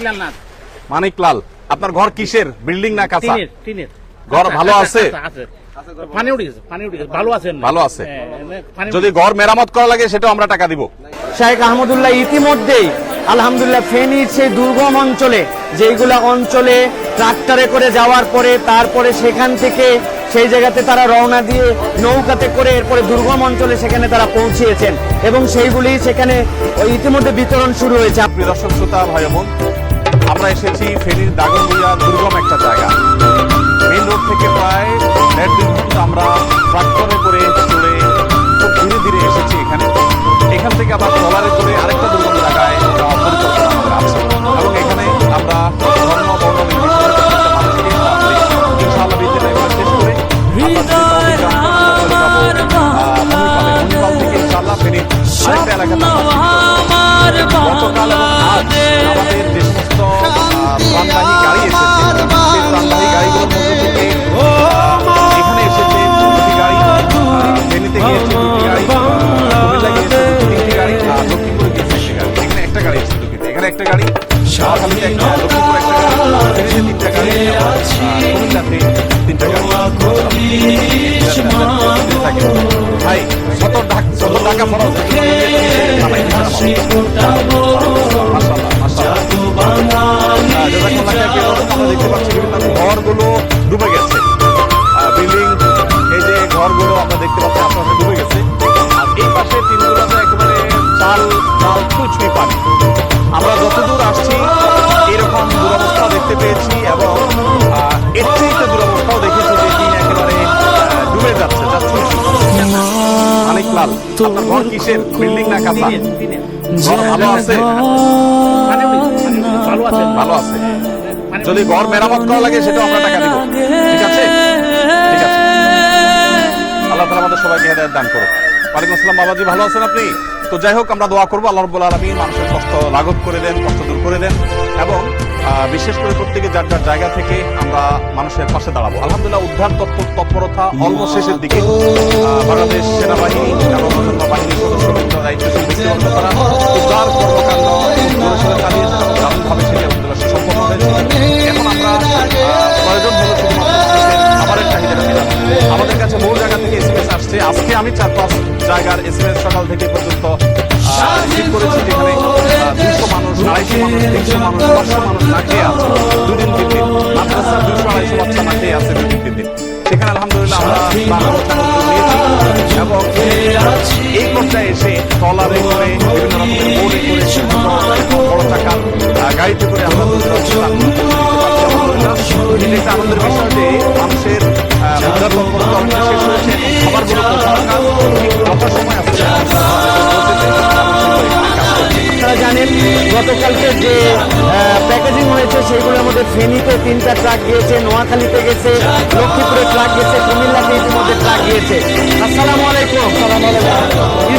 মানিকলাল নাথ মানিকলাল আপনার ঘর কিসের? বিল্ডিং না কাঁচা? টিনের টিনের। ঘর আচ্ছা, ভালো আচ্ছা, আছে? আচ্ছা, পানি উঠে গেছে পানি উঠে গেছে। ভালো আছেন ভালো আছে। যদি ঘর মেরামত করা লাগে সেটাও আমরা টাকা দিব। শাহেখ আহমদুল্লাহ ইতিমধ্যেই আলহামদুলিল্লাহ ফেনীর সেই দুর্গম অঞ্চলে। যেইগুলা অঞ্চলে ট্রাক্টরে করে যাওয়ার পরে তারপরে সেখান থেকে সেই জায়গাতে তারা রওনা দিয়ে নৌকাতে করে এরপরে দুর্গম অঞ্চলে সেখানে তারা পৌঁছিয়েছেন। এবং সেইগুলি সেখানে ইতিমধ্যে বিতরণ শুরু হয়েছে। প্রিয় দর্শক শ্রোতা ভাই বোন আমরা এসেছি ফেনীর দাগনভূঞা দুর্গম একটা জায়গা। মেন রোড থেকে প্রায় দেড় দুই ঘণ্টা আমরা ট্রাক্টরে করে চলে খুব ধীরে ধীরে এসেছি এখানে। এখান থেকে আবার ট্রলারে করে আরেকটা দুর্গম জায়গায় যাওয়ার পরিকল্পনা আমাদের আছে। এবং এখানে আমরা ধর্ম বর্ণ প্রত্যেকটা মানুষকে আমরা জাযাকাল্লাহ খাইর। আমরা দেখতে পাচ্ছি বিভিন্ন ঘরগুলো ডুবে গেছে বিল্ডিং এই যে ঘরগুলো আমরা দেখতে পাচ্ছি আশেপাশে ডুবে গেছে আর এই পাশে তিনগুলোতে একেবারে চাল চাল ছুঁচুই পানি আমরা যতদূর আসছি, এরকম দুরবস্থা দেখতে পেয়েছি এবং আপনার ঘর কিসের? বিল্ডিং না কাঁচা। ঘর ভালো আছে? গেছে, ভালো আছেন। ভালো আছে। যদি ঘর মেরামত করা লাগে সেটাও আমরা টাকা দিব। ঠিক আছে? ঠিক আছে। আল্লাহ তালা আমাদের সবাইকে হেদায়ত দান করুক। ওয়ালাইকুম আসসালাম বাবাজি। ভালো আছেন আপনি? তো যাই হোক আমরা দোয়া করব আল্লাহ রব্বুল আলমী মানুষের কষ্ট লাঘব করে দেন কষ্ট দূর করে দেন এবং বিশেষ করে প্রত্যেকে যার যার জায়গা থেকে আমরা মানুষের পাশে দাঁড়াবো। আলহামদুলিল্লাহ উদ্ধার তৎপর তৎপরতা অল্প শেষের দিকে। আমাদের কাছে বহু জায়গা থেকে এসএমএস আসছে। আজকে আমি চার পাঁচ জায়গার এসএমএস সকাল থেকে পর্যন্ত রিসিভ মানুষ, আড়াইশো মানুষ পাঁচশো মানুষ না খেয়ে দুদিন তিন দিন। মাদ্রাসার দুশো আড়াইশো বাচ্চা না খেয়ে সেখানে আলহামদুলিল্লাহ ট্রলারে করে বিভিন্ন রকমের বোর্ডে করে বড় গাড়িতে করে আমরা এটা একটা আনন্দের বিষয় যে মানুষের উদ্ধার শেষ হয়েছে সময় জানেন, গতকালকে যে প্যাকেজিং হয়েছে, সেইগুলোর মধ্যে ফেনীতে তিনটা ট্রাক গিয়েছে, নোয়াখালীতে গেছে, লক্ষ্মীপুরে ট্রাক গেছে কুমিল্লাতে গিয়েছে আসসালামু আলাইকুম।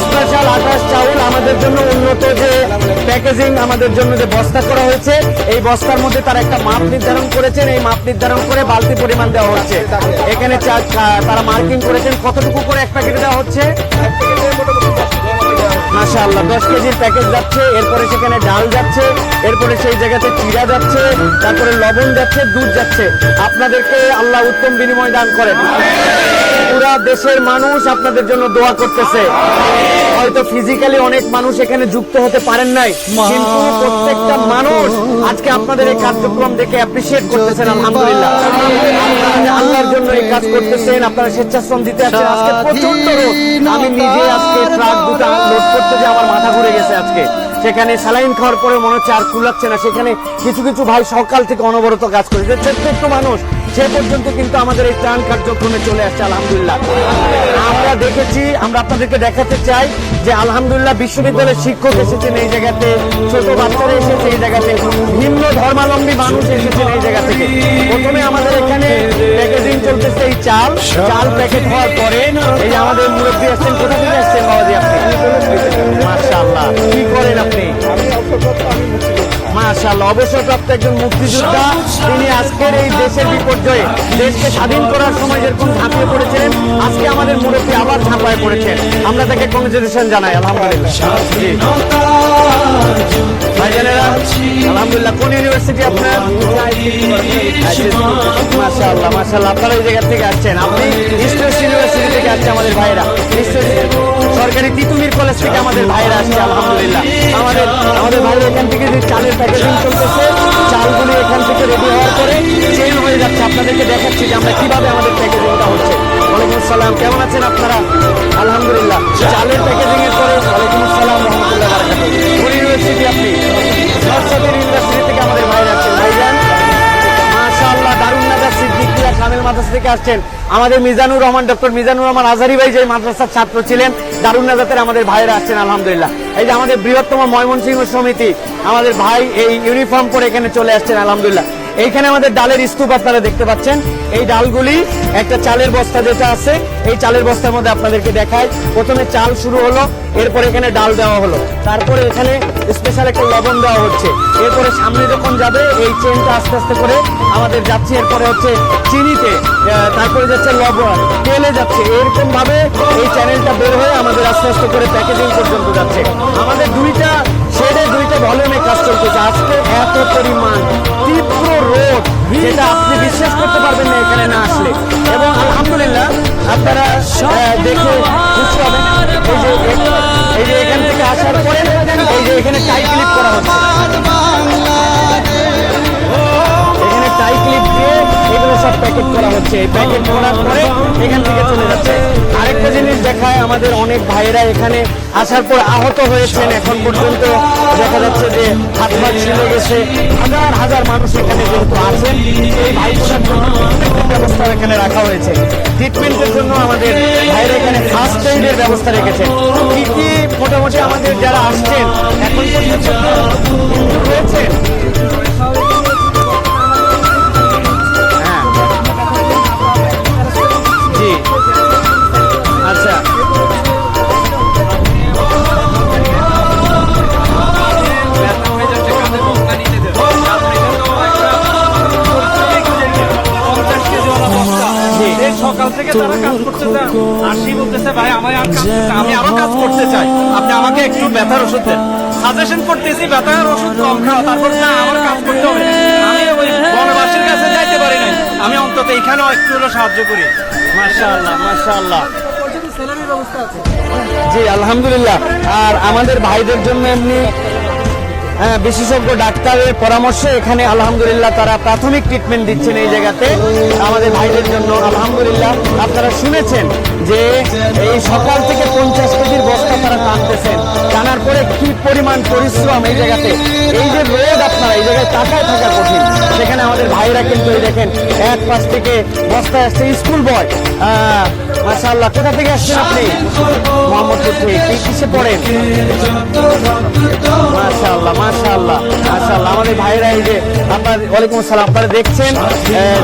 স্পেশাল আকাশ চাউল আমাদের জন্য উন্নত যে প্যাকেজিং, আমাদের জন্য যে বস্তা করা হয়েছে, এই বস্তার মধ্যে তারা একটা মাপ নির্ধারণ করেছেন। এই মাপ নির্ধারণ করে বালতি পরিমাণ দেওয়া হচ্ছে। এখানে তারা মার্কিং করেছেন। কতটুকু করে এক প্যাকেটে দেওয়া হচ্ছে? মাশাআল্লাহ, দশ কেজির প্যাকেজ যাচ্ছে, এরপরে সেখানে ডাল যাচ্ছে, এরপরে সেই জায়গাতে চিরা যাচ্ছে, তারপরে লবণ যাচ্ছে, দুধ যাচ্ছে। আপনাদেরকে আল্লাহ উত্তম বিনিময় দান করেন। পুরা দেশের মানুষ আপনাদের জন্য দোয়া করতেছে। হয়তো ফিজিক্যালি অনেক মানুষ এখানে যুক্ত হতে পারেন নাই কিন্তু প্রত্যেকটা মানুষ আজকে আপনাদের এই কার্যক্রম দেখে অ্যাপ্রিসিয়েট করতেছেন আলহামদুলিল্লাহ। আল্লাহর জন্য এই কাজ করতেছেন আপনারা স্বেচ্ছাশ্রম দিতে আছেন। আজকে প্রচণ্ড রোদ। আমি নিজে আজকে ট্রাক দুটো লোড করতে যে আমার মাথা ঘুরে গেছে আজকে। সেখানে খাওয়ার পরে মনে হচ্ছে আর কুলাচ্ছে না। সেখানে কিছু কিছু ভাই সকাল থেকে অনবরত কাজ করেছে প্রত্যেকটা মানুষ সে পর্যন্ত কিন্তু আমাদের এই ত্রাণ কার্যক্রমে চলে আসছে, আলহামদুলিল্লাহ। আমরা দেখেছি, আমরা আপনাদেরকে দেখাতে চাই যে আলহামদুলিল্লাহ বিশ্ববিদ্যালয়ের শিক্ষক এসেছেন এই জায়গাতে, ছোট বাচ্চারা এসেছে এই জায়গাতে, ভিন্ন ধর্মাবলম্বী মানুষ এসেছেন এই জায়গা থেকে। প্রথমে আমাদের এখানে প্যাকেজিং চলতেছে এই চাল। চাল প্যাকেট হওয়ার পরে এই আমাদের মুরব্বী আসছেন, কোথা থেকে আসছেন বাবাজি আপনি? মাশাআল্লাহ। কি করেন আপনি? মাশাআল্লাহ, অবসরপ্রাপ্ত একজন মুক্তিযোদ্ধা। তিনি আজকের এই দেশের বিপর্যয়ে, দেশকে স্বাধীন করার সময় যেরকম ঝাঁপিয়ে পড়েছিলেন, আজকে আমাদের মুরব্বী আবার ঝাঁপায় পড়েছেন। আমরা তাকে কংগ্রেচুলেশন জানাই, আলহামদুলিল্লাহ। ভাইজানেরা আলহামদুলিল্লাহ ইউনিভার্সিটি আপনার? মাশাআল্লাহ মাশাআল্লাহ, আপনারা এই জায়গা থেকে আসছেন। আপনি ইউনিভার্সিটি থেকে আসছে আমাদের ভাইরা ইস্টার্স সরকারি তিতুমির কলেজ থেকে আমাদের ভাইরা আসছে, আলহামদুলিল্লাহ। আমাদের আমাদের ভাইরা এখান থেকে যে চালের প্যাকেজিং চলতেছে, চালগুলি এখান থেকে রেডি হওয়ার পরে চেন হয়ে যাচ্ছে। আপনাদেরকে দেখাচ্ছি যে আমরা কীভাবে আমাদের প্যাকেজিংটা হচ্ছে। ওয়ালাইকুম আসসালাম, কেমন আছেন আপনারা? আলহামদুলিল্লাহ। চালের প্যাকেজিং এর পরে ওয়ালাইকুম আসসালাম, রহমতুল্লাহ বারাকাতুহু। ইউনিভার্সিটি আপনি? ইউনিভার্সিটি থেকে আমাদের সিদ্দিকিয়া মাদ্রাসা থেকে আসছেন আমাদের মিজানুর রহমান, ডক্টর মিজানুর রহমান আজহারি ভাই, যে মাদ্রাসার ছাত্র ছিলেন দারুণ নাজাতের আমাদের ভাইয়েরা আসছেন, আলহামদুলিল্লাহ। এই যে আমাদের বৃহত্তম ময়মনসিংহ সমিতি, আমাদের ভাই এই ইউনিফর্ম পরে এখানে চলে আসছেন, আলহামদুলিল্লাহ। এইখানে আমাদের ডালের স্তূপ আপনারা দেখতে পাচ্ছেন। এই ডালগুলি একটা চালের বস্তা যেটা আছে, এই চালের বস্তার মধ্যে আপনাদেরকে দেখায় প্রথমে চাল শুরু হলো, এরপরে এখানে ডাল দেওয়া হলো। তারপরে এখানে স্পেশাল একটা লবণ দেওয়া হচ্ছে। এরপরে সামনে যখন যাবে, এই চেনটা আস্তে আস্তে করে আমাদের যাচ্ছে। এরপরে হচ্ছে চিনিতে তারপরে যাচ্ছে লবণ। তেলে যাচ্ছে। এরকম ভাবে এই চ্যানেলটা বের হয়ে আমাদের আস্তে আস্তে করে প্যাকেজিং পর্যন্ত যাচ্ছে। দেখে খুশি হবেন এই যে এখান থেকে আসার পরে এই যে এখানে টাই সব প্যাকেট করা হচ্ছে। এই প্যাকেট করার পরে এখান থেকে চলে যাচ্ছে। আরেকটা জিনিস দেখায় আমাদের অনেক ভাইয়েরা এখানে আসার পর আহত হয়েছেন। এখন পর্যন্ত দেখা যাচ্ছে যে হাত পা ছিঁড়ে গেছে। হাজার হাজার মানুষ এখানে যেহেতু আছেন এই ভাইগুলোর জন্য ব্যবস্থা এখানে রাখা হয়েছে। ট্রিটমেন্টের জন্য আমাদের ভাইয়েরা এখানে ফার্স্ট এইডের ব্যবস্থা রেখেছে। কি কি মোটামুটি আমাদের যারা আসছেন, এখন পর্যন্ত injured ব্যথার ওষুধ কম তারপর না আমার কাজ করতে হবে। আমি ওই বনবাসীর কাছে যাইতে পারি নাই। আমি অন্তত এখানেও একটু সাহায্য করি। জি আলহামদুলিল্লাহ। আর আমাদের ভাইদের জন্য এমনি হ্যাঁ, বিশেষজ্ঞ ডাক্তারের পরামর্শে এখানে আলহামদুলিল্লাহ তারা প্রাথমিক ট্রিটমেন্ট দিচ্ছেন এই জায়গাতে। আমাদের ভাইদের জন্য আলহামদুলিল্লাহ। আপনারা শুনেছেন যে এই সকাল থেকে পঞ্চাশ কেজির বস্তা তারা টানতেছেন। টানার পরে কি পরিমাণ পরিশ্রম এই জায়গাতে? এই যে রোদ আপনারা, এই জায়গায় তাকায় থাকা কঠিন। সেখানে আমাদের ভাইরা কিন্তু এই দেখেন, এক পাশ থেকে বস্তায় আসছে স্কুল বয়। মাশাআল্লাহ, কোথা থেকে আসছেন আপনি? মোহাম্মদপুর থেকে। কিসে পড়েন? মাশাআল্লাহ মাশাআল্লাহ মাশাআল্লাহ। আমাদের ভাইরা এই যে আপনার, ওয়ালাইকুম আসসালাম, আপনারা দেখছেন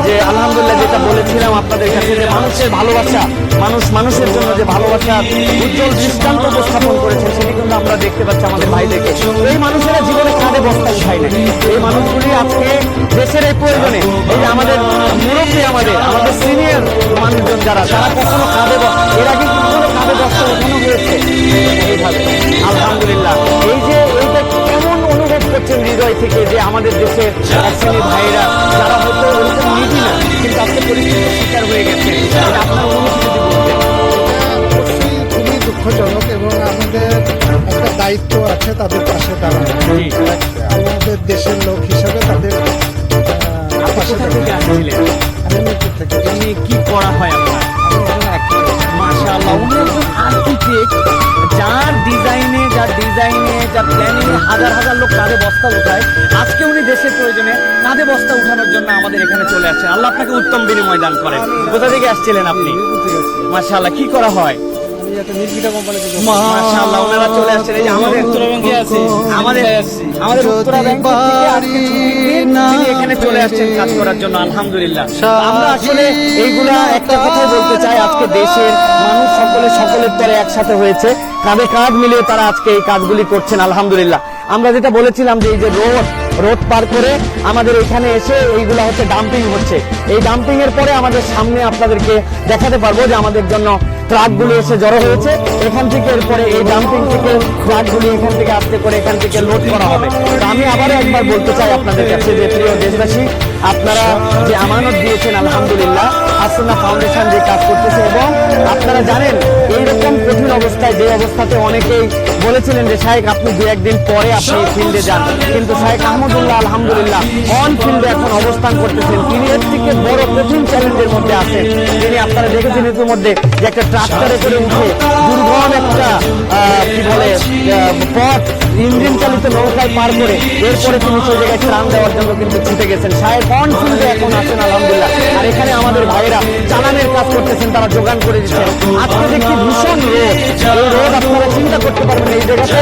যে আলহামদুলিল্লাহ যেটা বলেছিলাম আপনাদের কাছে, যে মানুষের ভালোবাসা মানুষ মানুষের জন্য যে ভালোবাসা, উজ্জ্বল দৃষ্টান্ত উপস্থাপন করেছেন সেটি কিন্তু আমরা দেখতে পাচ্ছি আমাদের ভাইদেরকে। এই মানুষেরা জীবনে কাঁধে বস্তা উঠায় না এই মানুষগুলি আজকে দেশের এই প্রয়োজনে, এই আমাদের মুরব্বী আমাদের আমাদের সিনিয়র মানুষজন যারা তারা কখনো ব- এর আগে কখনো কাঁধে বস্তা উঠানো হয়েছে? এইভাবে। আলহামদুলিল্লাহ। এই যে এইটা কেমন অনুভব করছেন হৃদয় থেকে যে আমাদের দেশের শ্রেণির ভাইরা যারা হয়তো ওরকম না, কিন্তু আজকে পরিস্থিতির শিকার হয়ে গেছে আপনার অনুভূতি দুঃখজনক এবং আমাদের একটা দায়িত্ব আছে তাদের পাশে দাঁড়ানো। আমাদের দেশের লোক হিসাবে তাদের পাশে থেকে কি করা হয়। মাশাআল্লাহ উনি একজন আর্কিটেক্ট যার ডিজাইনে যার ডিজাইনে যার প্ল্যানিং হাজার হাজার লোক কাঁধে বস্তা উঠায়। আজকে উনি দেশের প্রয়োজনে কাঁধে বস্তা উঠানোর জন্য আমাদের এখানে চলে আসছেন। আল্লাহ আপনাকে উত্তম বিনিময় দান করেন। কোথা থেকে আসছিলেন আপনি? আসছি। মাশাআল্লাহ কি করা হয়? একটা নির্বিটা কোম্পানি থেকে মাশাআল্লাহ ওনারা চলে আসছেন। এই যে আমাদের উত্তরবঙ্গে আছি। আমাদের আমাদের উত্তরা থেকে আজকে তিনি এখানে চলে আসছেন কাজ করার জন্য আলহামদুলিল্লাহ। আমরা আসলে এইগুলা একটা কথাই বলতে চাই আজকে দেশের মানুষ সকলে সকলের তরে একসাথে হয়েছে। কাঁধে কাঁধ মিলিয়ে তারা আজকে এই কাজগুলি করছেন আলহামদুলিল্লাহ। আমরা যেটা বলেছিলাম যে এই যে রোড রোড পার করে আমাদের এখানে এসে এইগুলো হচ্ছে ডাম্পিং হচ্ছে। এই ডাম্পিং এর পরে আমাদের সামনে আপনাদেরকে দেখাতে পারব যে আমাদের জন্য ট্রাকগুলো এসে জড়ো হয়েছে। এখান থেকে এরপরে এই ডাম্পিং থেকে ট্রাকগুলি এখান থেকে আসতে করে এখান থেকে লোড করা হবে। তো আমি আবারও একবার বলতে চাই আপনাদের কাছে যে, প্রিয় দেশবাসী, আপনারা যে আমানত দিয়েছেন, আলহামদুলিল্লাহ আসনা ফাউন্ডেশন যে কাজ করতেছে এবং আপনারা জানেন এইরকম কঠিন অবস্থায় যে অবস্থাতে অনেকেই বলেছিলেন যে শাহেক আপনি দু একদিন পরে আপনি ফিল্ডে যান। কিন্তু শাহেক আহমদুল্লাহ, আলহামদুলিল্লাহ অন ফিল্ডে এখন অবস্থান করতেছেন। তিনি এর থেকে বড় কঠিন চ্যালেঞ্জের মধ্যে আছেন। তিনি আপনারা দেখেছেন ইতিমধ্যে যে একটা ট্রাক্টরে করে উঠে দুর্গম একটা কি বলে পথ ইঞ্জিন চালিত নৌকায় পার করে এরপরে তিনি সেই জায়গায় ত্রাণ দেওয়ার জন্য কিন্তু ছুটে গেছেন। সাহেব অন ফিল্ডে এখন আছেন, আলহামদুলিল্লাহ। আর এখানে আমাদের ভাইরা চালানের কাজ করতেছেন, তারা যোগান করে দিচ্ছেন। আজকে দেখছি ভীষণ রোদ। রোদ আপনারা চিন্তা করতে পারবেন এই জায়গাতে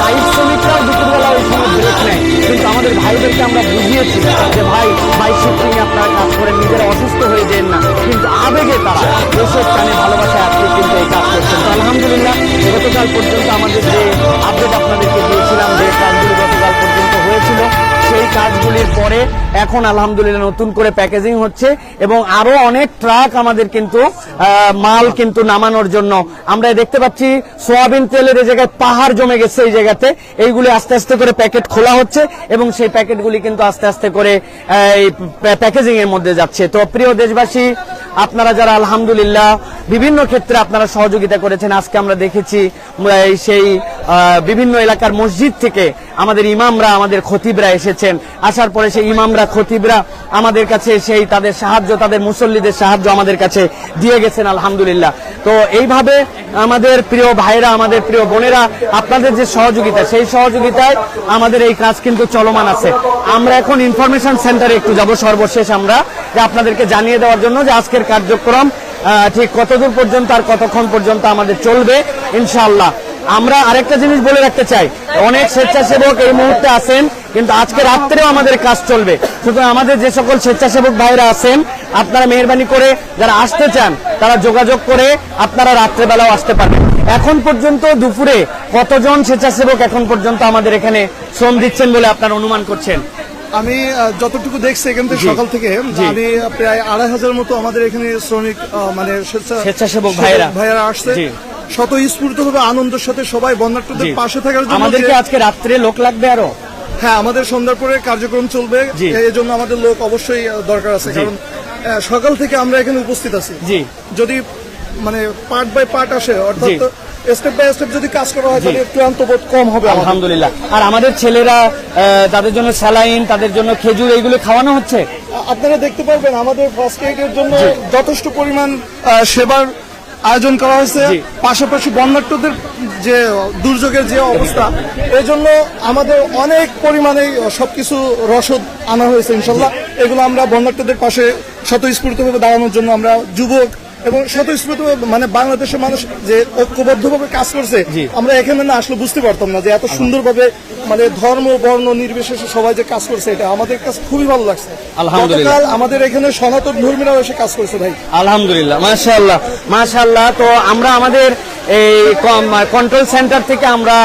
বাইক শ্রমিকরাও দুপুরবেলা ওই সময় ব্রেক নেয়। কিন্তু আমাদের ভাইদেরকে আমরা বুঝিয়েছি যে ভাই বাইক শিফটিং আপনারা কাজ করেন, নিজেরা অসুস্থ হয়ে যেন না। কিন্তু আবেগে তারা দেশের টানে ভালোবাসায় আজকে কিন্তু এই কাজ করছেন। তো আলহামদুলিল্লাহ, গতকাল পর্যন্ত আমাদের যে আপডেট আপনাদেরকে এখন আলহামদুলিল্লাহ নতুন করে প্যাকেজিং হচ্ছে এবং আরও অনেক ট্রাক আমাদের কিন্তু মাল কিন্তু নামানোর জন্য। আমরা দেখতে পাচ্ছি সোয়াবিন তেলের এই জায়গায় পাহাড় জমে গেছে এই জায়গাতে। এইগুলি আস্তে আস্তে করে প্যাকেট খোলা হচ্ছে এবং সেই প্যাকেটগুলি কিন্তু আস্তে আস্তে করে প্যাকেজিং এর মধ্যে যাচ্ছে। তো প্রিয় দেশবাসী, আপনারা যারা আলহামদুলিল্লাহ বিভিন্ন ক্ষেত্রে আপনারা সহযোগিতা করেছেন, আজকে আমরা দেখেছি সেই বিভিন্ন এলাকার মসজিদ থেকে আমাদের ইমামরা, আমাদের খতিবরা এসেছেন। আসার পরে সেই ইমামরা, খতিবরা আমাদের কাছে সেই তাদের সাহায্য, তাদের মুসল্লিদের সাহায্য আমাদের কাছে দিয়ে গেছেন, আলহামদুলিল্লাহ। তো এইভাবে আমাদের প্রিয় ভাইরা, আমাদের প্রিয় বোনেরা, আপনাদের যে সহযোগিতা, সেই সহযোগিতায় আমাদের এই কাজ কিন্তু চলমান আছে। আমরা এখন ইনফরমেশন সেন্টারে একটু যাব, সর্বশেষ আমরা, যে আপনাদেরকে জানিয়ে দেওয়ার জন্য যে আজকের কার্যক্রম ঠিক কতদূর পর্যন্ত আর কতক্ষণ পর্যন্ত আমাদের চলবে, ইনশাআল্লাহ। আমরা আরেকটা জিনিস বলে রাখতে চাই। অনেক স্বেচ্ছাসেবক এই মুহূর্তে আছেন কিন্তু আজকে রাত্রেও আমাদের কাজ চলবে। সুতরাং আমাদের যে সকল স্বেচ্ছাসেবক ভাইরা আছেন আপনারা মেহরবানি করে যারা আসতে চান তারা যোগাযোগ করে আপনারা রাত্রেবেলাও আসতে পারবেন। এখন পর্যন্ত দুপুরে কতজন স্বেচ্ছাসেবক এখন পর্যন্ত আমাদের এখানে শ্রম দিচ্ছেন বলে আপনারা অনুমান করছেন? আমি যতটুকু দেখছি এখান থেকে সকাল থেকে। আমি প্রায় আড়াই হাজার মতো আমাদের এখানে শ্রমিক মানে স্বেচ্ছাসেবক ভাইয়েরা। ভাইয়েরা আসছে। জি। শত স্ফূর্ত ভাবে আনন্দের সাথে সবাই বন্যার্থদের পাশে থাকার জন্য আমাদেরকে আজকে রাত্রে লোক লাগবে আরও? হ্যাঁ আমাদের সন্ধ্যার পরে কার্যক্রম চলবে। এই জন্য আমাদের লোক অবশ্যই দরকার আছে। কারণ সকাল থেকে আমরা এখানে উপস্থিত আছি। যদি মানে পার্ট বাই পার্ট আসে অর্থাৎ স্টেপ বাই স্টেপ যদি কাজ করা হয় তাহলে ক্লান্ত বোধ কম হবে আলহামদুলিল্লাহ। আর আমাদের ছেলেরা তাদের জন্য স্যালাইন তাদের জন্য খেজুর এইগুলো খাওয়ানো হচ্ছে? আপনারা দেখতে পারবেন আমাদের ফার্স্ট এইডের জন্য যথেষ্ট পরিমাণ সেবার আয়োজন করা হয়েছে। পাশাপাশি বন্যার্থদের যে দুর্যোগের যে অবস্থা এই জন্য আমাদের অনেক পরিমাণে সবকিছু রসদ আনা হয়েছে ইনশাল্লাহ। এগুলো আমরা বন্যার্থদের পাশে স্বতঃস্ফূর্তভাবে দাঁড়ানোর জন্য আমরা যুবক এবং স্বতঃস্ফূর্তভাবে মানে বাংলাদেশের মানুষ যে ঐক্যবদ্ধভাবে কাজ করছে আমরা এখানে না আসলে বুঝতে পারতাম না যে এত সুন্দরভাবে মানে ধর্ম বর্ণ নির্বিশেষে সবাই যে কাজ করছে এটা আমাদের কাছে খুবই ভালো লাগছে। আলহামদুলিল্লাহ। আমাদের এখানে সনাতন ধর্মীরাও এসে কাজ করছে ভাই। আলহামদুলিল্লাহ মাশাআল্লাহ মাশাআল্লাহ। তো আমরা আমাদের এই কন্ট্রোল সেন্টার থেকে আমরা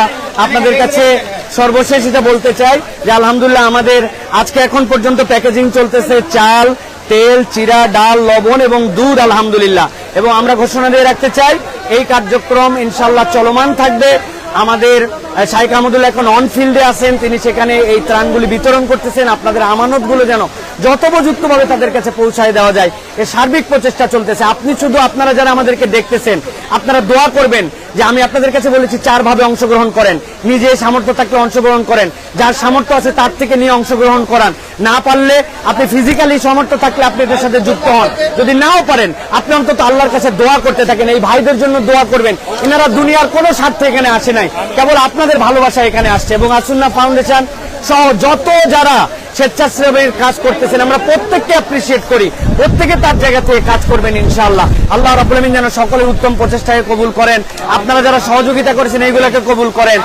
আপনাদের কাছে সর্বশেষ এটা বলতে চাই যে আলহামদুলিল্লাহ আমাদের আজকে এখন পর্যন্ত প্যাকেজিং চলতেছে চাল তেল, চিরা, ডাল, লবণ এবং দুধ, আলহামদুলিল্লাহ। এবং আমরা ঘোষণা দিয়ে রাখতে চাই, এই কার্যক্রম ইনশাল্লাহ চলমান থাকবে। আমাদের শাইক আহমদুল্লাহ এখন অনফিল্ডে আছেন, তিনি সেখানে এই ত্রাণগুলি বিতরণ করতেছেন। আপনাদের আমানতগুলো যেন যথোপযুক্তভাবে তাদের কাছে পৌঁছায় দেওয়া যায়। এর সার্বিক প্রচেষ্টা চলতেছে। আপনি শুধু আপনারা যারা আমাদেরকে দেখতেছেন, আপনারা দোয়া করবেন যে আমি আপনাদের কাছে বলেছি চার ভাবে অংশগ্রহণ করেন। নিজে সামর্থ্য থাকলে অংশগ্রহণ করেন। যার সামর্থ্য আছে তার থেকে নিয়ে অংশগ্রহণ করান। না পারলে আপনি ফিজিক্যালি সামর্থ্য থাকলে আপনি এদের সাথে যুক্ত হন। যদি নাও পারেন, আপনি অন্তত আল্লাহর কাছে দোয়া করতে থাকেন। এই ভাইদের জন্য দোয়া করবেন। এনারা দুনিয়ার কোনো স্বার্থে এখানে আসে নাই। কেবল আপনাদের ভালোবাসা এখানে আসছে। এবং আসুন্না ফাউন্ডেশন সহ যত যারা স্বেচ্ছাসেবের কাজ করতেছেন, আমরা প্রত্যেককে অ্যাপ্রিসিয়েট করি। প্রত্যেকে তার জায়গা থেকে কাজ করবেন ইনশাআল্লাহ। আল্লাহ আলামিন যেন সকলের উত্তম প্রচেষ্টাকে কবুল করেন। আপনারা যারা সহযোগিতা করেছেন, এইগুলোকে কবুল করেন।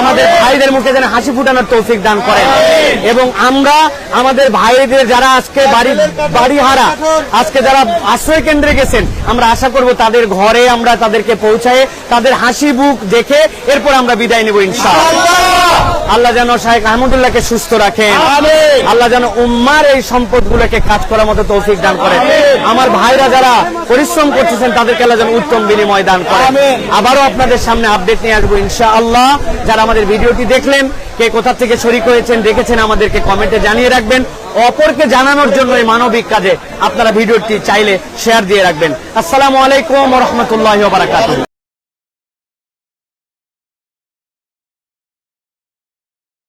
আমাদের ভাইদের মুখে যেন হাসি ফুটানোর তৌফিক দান করেন। এবং আমরা আমাদের ভাইদের যারা আজকে বাড়ি বাড়ি হারা আজকে যারা আশ্রয় কেন্দ্রে গেছেন, আমরা আশা করব তাদের ঘরে আমরা তাদেরকে পৌঁছায় তাদের হাসি বুক দেখে এরপর আমরা বিদায় নেব ইনশাআল্লাহ। আল্লাহ যেন শাহেখ আহমদুল্লাহকে সুস্থ রাখেন। আল্লাহ যেন উম্মার এই সম্পদগুলোকে কাজ করার মতো তৌফিক দান করেন। আমার ভাইরা যারা পরিশ্রম করতেছেন তাদেরকে আল্লাহ যেন উত্তম বিনিময় দান করেন। আবারও আপনাদের সামনে আপডেট নিয়ে আসব ইনশাআল্লাহ। যারা আমাদের ভিডিওটি দেখলেন কে কোথা থেকে শরিক হয়েছেন দেখেছেন আমাদেরকে কমেন্টে জানিয়ে রাখবেন। অপরকে জানানোর জন্য এই মানবিক কাজে আপনারা ভিডিওটি চাইলে শেয়ার দিয়ে রাখবেন। আসসালামু আলাইকুম রহমতুল্লাহ বারাকাতুহ।